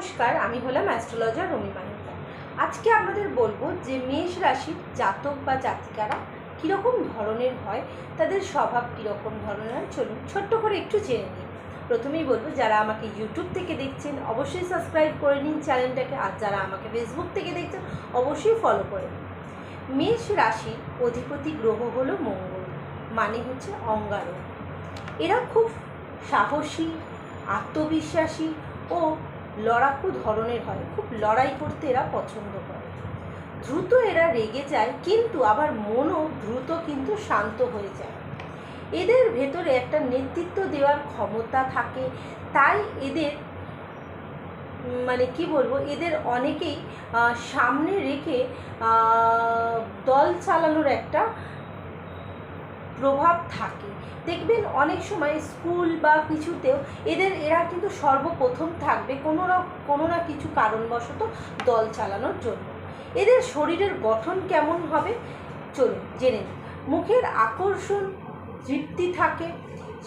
নমস্কার, আমি হলাম অ্যাস্ট্রোলজার রমি আজকে আপনাদের বলব যে মেষ রাশির জাতক বা জাতিকারা কীরকম ধরনের হয়, তাদের স্বভাব কীরকম ধরনের হয়, চলুন ছোট্ট করে একটু জেনে নিই। প্রথমেই বলব, যারা আমাকে ইউটিউব থেকে দেখছেন, অবশ্যই সাবস্ক্রাইব করে নিন চ্যানেলটাকে আর যারা আমাকে ফেসবুক থেকে দেখছেন, অবশ্যই ফলো করে নিন। মেষ রাশির অধিপতি গ্রহ হলো মঙ্গল মানে হচ্ছে অঙ্গারক। এরা খুব সাহসী, আত্মবিশ্বাসী ও লড়াকু ধরনের হয়, খুব লড়াই করতে এরা পছন্দ করে। দ্রুত এরা রেগে যায়, কিন্তু আবার মনও দ্রুত কিন্তু শান্ত হয়ে যায়। এদের ভেতরে একটা নেতৃত্ব দেওয়ার ক্ষমতা থাকে, তাই এদের মানে কি বলব, এদের অনেকেই সামনে রেখে দল চালানোর একটা প্রভাব থাকে। দেখবেন অনেক সময় স্কুল বা কিছুতেও এদের, এরা কিন্তু সর্বপ্রথম থাকবে কোনো না কোনো না কিছু কারণবশত দল চালানোর জন্য। এদের শরীরের গঠন কেমন হবে? চলুন জেনে মুখের আকর্ষণ তৃপ্তি থাকে,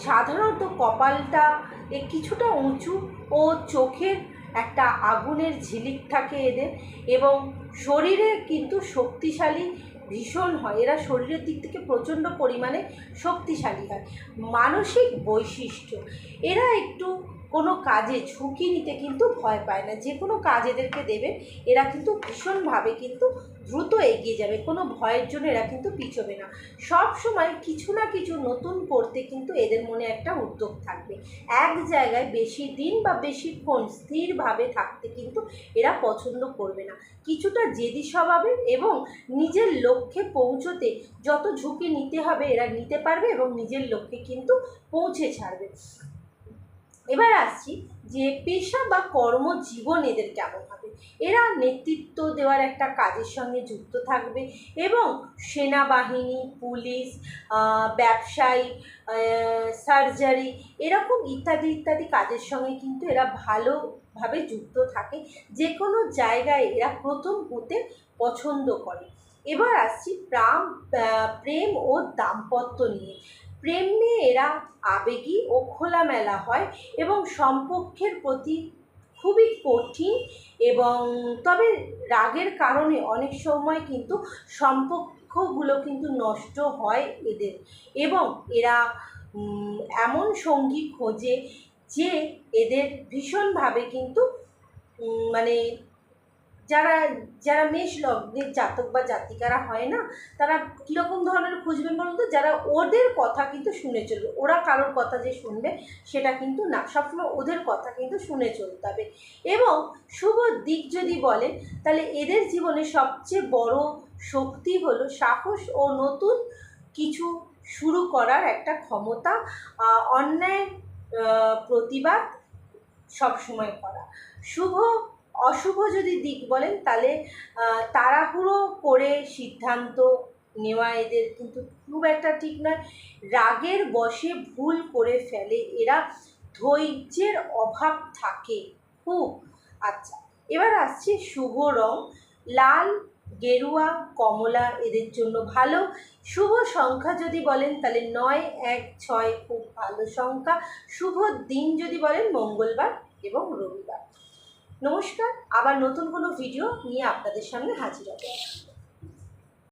সাধারণত কপালটা এ কিছুটা উঁচু ও চোখের একটা আগুনের ঝিলিক থাকে এদের এবং শরীরে কিন্তু শক্তিশালী ভীষণ হয়। এরা শরীরের দিক থেকে প্রচণ্ড পরিমাণে শক্তিশালী হয়। মানসিক বৈশিষ্ট্য। এরা একটু কোনো কাজে ঝুঁকি নিতে কিন্তু ভয় পায় না। যে কোনো কাজ এদেরকে দেবে, এরা কিন্তু ভীষণভাবে কিন্তু দ্রুত এগিয়ে যাবে। কোনো ভয়ের জন্য এরা কিন্তু পিছবে না। সব সময় কিছু না কিছু নতুন করতে কিন্তু এদের মনে একটা উদ্যোগ থাকবে। এক জায়গায় বেশি দিন বা বেশিক্ষণ স্থিরভাবে থাকতে কিন্তু এরা পছন্দ করবে না। কিছুটা জেদি স্বভাবের এবং নিজের লক্ষ্যে পৌঁছতে যত ঝুঁকি নিতে হবে এরা নিতে পারবে এবং নিজের লক্ষ্যে কিন্তু পৌঁছে ছাড়বে। এবার আসছি যে পেশা বা কর্মজীবন এদের কেমন হবে? এরা নেতৃত্ব দেওয়ার একটা কাজের সঙ্গে যুক্ত থাকবে এবং সেনাবাহিনী, পুলিশ ব্যবসায়ী সার্জারি এরকম ইত্যাদি ইত্যাদি কাজের সঙ্গে কিন্তু এরা ভালোভাবে যুক্ত থাকে। যে কোনো জায়গায় এরা প্রথম হতে পছন্দ করে। এবার আসছি প্রাম প্রেম ও দাম্পত্য নিয়ে। প্রেম নিয়ে এরা আবেগী ও খোলামেলা হয় এবং সম্পর্কের প্রতি খুবই কঠিন এবং তবে রাগের কারণে অনেক সময় কিন্তু সম্পর্কগুলো কিন্তু নষ্ট হয় এদের এবং এরা এমন সঙ্গী খোঁজে যে এদের ভীষণভাবে কিন্তু মানে যারা যারা মেষ লগ্নের জাতক বা জাতিকারা হয় না, তারা কীরকম ধরনের খুঁজবেন বলুন তো? যারা ওদের কথা কিন্তু শুনে চলবে। ওরা কারোর কথা যে শুনবে, সেটা কিন্তু না। সবসময় ওদের কথা কিন্তু শুনে চলতে হবে। এবং শুভ দিক যদি বলেন, তাহলে এদের জীবনে সবচেয়ে বড় শক্তি হলো সাহস ও নতুন কিছু শুরু করার একটা ক্ষমতা অন্যায় প্রতিবাদ সবসময় করা। শুভ অশুভ যদি দিক বলেন, তাহলে তাড়াহুড়ো করে সিদ্ধান্ত নেওয়া এদের কিন্তু খুব একটা ঠিক নয়। রাগের বশে ভুল করে ফেলে এরা, ধৈর্যের অভাব থাকে। খুব আচ্ছা এবার আসছে শুভ রং। লাল, গেরুয়া, কমলা এদের জন্য ভালো। শুভ সংখ্যা যদি বলেন, তাহলে নয়, এক, ছয় খুব ভালো সংখ্যা। শুভ দিন যদি বলেন, মঙ্গলবার এবং রবিবার। নমস্কার আবার নতুন কোনো ভিডিও নিয়ে আপনাদের সামনে হাজির হবে।